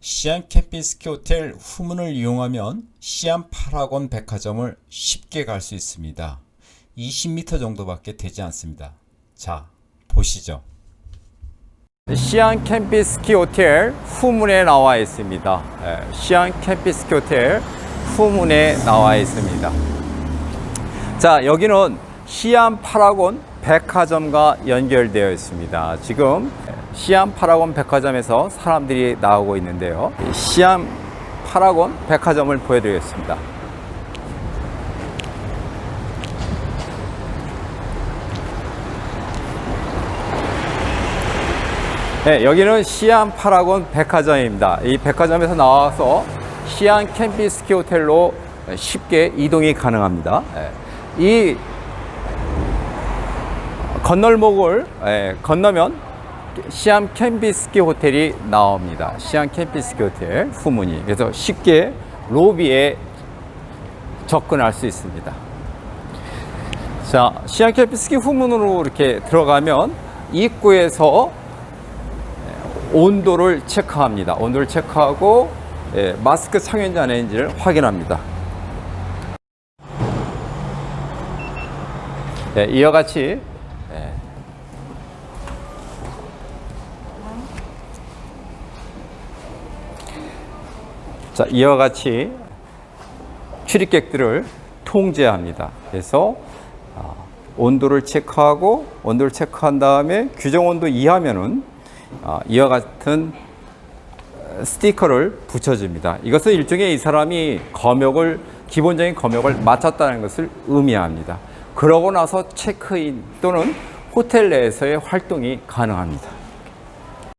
시안 캠핑스키 호텔 후문을 이용하면 시안 파라곤 백화점을 쉽게 갈 수 있습니다. 20m 정도밖에 되지 않습니다. 자, 보시죠. 시안 캠피스키 호텔 후문에 나와 있습니다. 예, 시안 캠피스키 호텔 후문에 나와 있습니다. 자, 여기는 시안 파라곤 백화점과 연결되어 있습니다. 지금 시안 파라곤 백화점에서 사람들이 나오고 있는데요. 이 시안 파라곤 백화점을 보여드리겠습니다. 네, 여기는 시안 파라곤 백화점입니다. 이 백화점에서 나와서 시안 캠핑스키 호텔로 쉽게 이동이 가능합니다. 예, 이 건널목을 예, 건너면 시안 캠핑스키 호텔이 나옵니다. 시안 캠핑스키 호텔 후문이 그래서 쉽게 로비에 접근할 수 있습니다. 자, 시안 캠핑스키 후문으로 이렇게 들어가면 입구에서 온도를 체크합니다. 온도를 체크하고 예, 마스크 착용인지 아닌지를 확인합니다. 예, 이와 같이 예. 자, 이와 같이 출입객들을 통제합니다. 그래서 아, 온도를 체크하고 온도를 체크한 다음에 규정 온도 이하면은 아, 이와 같은 스티커를 붙여줍니다. 이것은 일종의 이 사람이 검역을 기본적인 검역을 마쳤다는 것을 의미합니다. 그러고 나서 체크인 또는 호텔 내에서의 활동이 가능합니다.